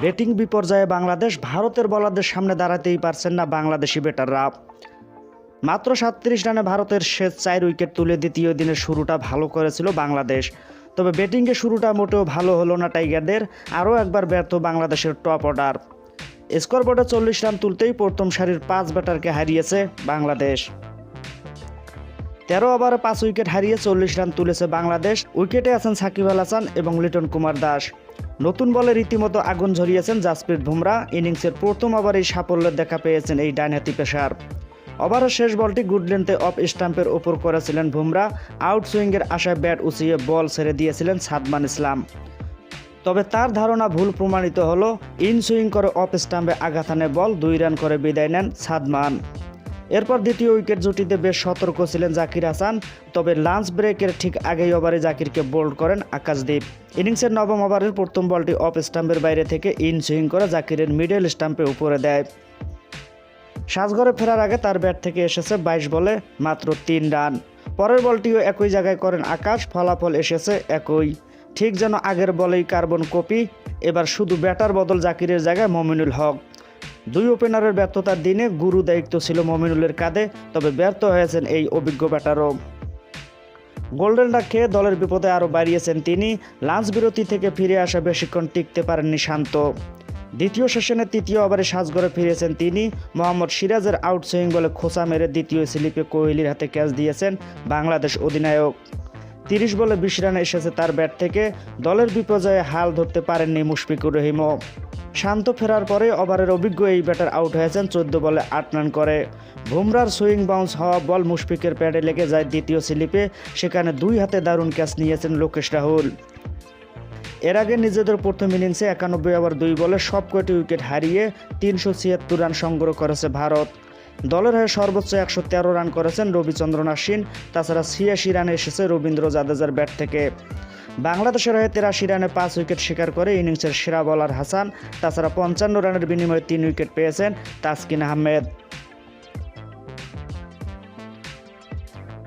Batting বিপর্যয়ে বাংলাদেশ ভারতের বলারদের সামনে দাঁড়াতেই পারছেন না বাংলাদেশি ব্যাটাররা। মাত্র সাতত্রিশ রানে ভারতের শেষ চার উইকেট তুলে দ্বিতীয় দিনের শুরুটা ভালো করেছিল বাংলাদেশ। তবে ব্যাটিংয়ে শুরুটা মোটেও ভালো হলো না টাইগারদের, আরও একবার ব্যর্থ বাংলাদেশের টপ অর্ডার। স্কোরবোর্ডে চল্লিশ রান তুলতেই প্রথম সারির পাঁচ ব্যাটারকে হারিয়েছে বাংলাদেশ। তেরো ওভারে পাঁচ উইকেট হারিয়ে চল্লিশ রান তুলেছে বাংলাদেশ। উইকেটে আছেন সাকিব আল হাসান এবং লিটন কুমার দাস। নতুন বলে রীতিমতো আগুন ঝরিয়েছেন জাসপ্রীত বুমরা। ইনিংসের প্রথম ওভারেই সাফল্যের দেখা পেয়েছেন এই ডানহাতি পেশার ওভারের শেষ বলটি গুড লেন্থে অফ স্টাম্পের ওপর করেছিলেন বুমরা। আউট সুইংয়ের আশায় ব্যাট উঁচিয়ে বল ছেড়ে দিয়েছিলেন সাদমান ইসলাম। তবে তার ধারণা ভুল প্রমাণিত হলো, ইন সুইং করে অফ স্টাম্পে আঘাত আনে বল, দুই রান করে বিদায় নেন সাদমান। এরপর দ্বিতীয় উইকেট জুটিতে বেশ সতর্ক ছিলেন জাকির হাসান, তবে লাঞ্চ ব্রেকের ঠিক আগেই ওভারে জাকিরকে বোল্ড করেন আকাশদীপ। ইনিংসের নবম ওভারের প্রথম বলটি অফ স্টাম্পের বাইরে থেকে ইন সুইং করে জাকিরের মিডল স্টাম্পে উপরে দেয়। সাজঘরে ফেরার আগে তার ব্যাট থেকে এসেছে বাইশ বলে মাত্র তিন রান। পরের বলটিও একই জায়গায় করেন আকাশ, ফলাফল এসেছে একই। ঠিক যেন আগের বলেই কার্বন কপি, এবার শুধু ব্যাটার বদল জাকিরের জায়গায় মমিনুল হক। দুই ওপেনারের ব্যর্থতার দিনে গুরু দায়িত্ব ছিল মমিনুলের কাঁধে, তবে ব্যর্থ হয়েছেন এই অভিজ্ঞ ব্যাটারও। গোল্ডেন ডাক খেয়ে দলের বিপদে আরও বাড়িয়েছেন তিনি, লাঞ্চ বিরতি থেকে ফিরে আসা বেশিক্ষণ টিকতে পারেননি শান্ত। দ্বিতীয় সেশনে তৃতীয় ওভারে সাজগড়ে ফিরেছেন তিনি, মোহাম্মদ সিরাজের আউট সুইং বলে খোঁচা মেরে দ্বিতীয় স্লিপে কোহলির হাতে ক্যাচ দিয়েছেন বাংলাদেশ অধিনায়ক। তিরিশ বলে বিশ রানে এসেছে তার ব্যাট থেকে, দলের বিপর্যয়ে হাল ধরতে পারেননি মুশফিকুর রহিমও। শান্ত ফেরার পরে ওভারের অভিজ্ঞ এই ব্যাটার আউট হয়েছেন চোদ্দ বলে আট রান করে। বুমরার সুইং বাউন্স হওয়া বল মুশফিকের প্যাডে লেগে যায় দ্বিতীয় স্লিপে। সেখানে দুই হাতে দারুণ ক্যাচ নিয়েছেন লোকেশ রাহুল। এর আগে নিজেদের প্রথম ইনিংসে একানব্বই ওভার দুই বলে সব কয়টি উইকেট হারিয়ে তিনশো ছিয়াত্তর রান সংগ্রহ করেছে ভারত। দলের হয়ে সর্বোচ্চ একশো তেরো রান করেছেন রবিচন্দ্রন আশ্বিন। তাছাড়া ছিয়াশি রানে এসেছে রবীন্দ্র জাদেজার ব্যাট থেকে। বাংলাদেশের হয়ে তেরাশি রানে পাঁচ উইকেট শিকার করে ইনিংসের সেরা বলার হাসান, তাছাড়া পঞ্চান্ন রানের বিনিময়ে তিন উইকেট পেয়েছেন তাসকিন আহমেদ।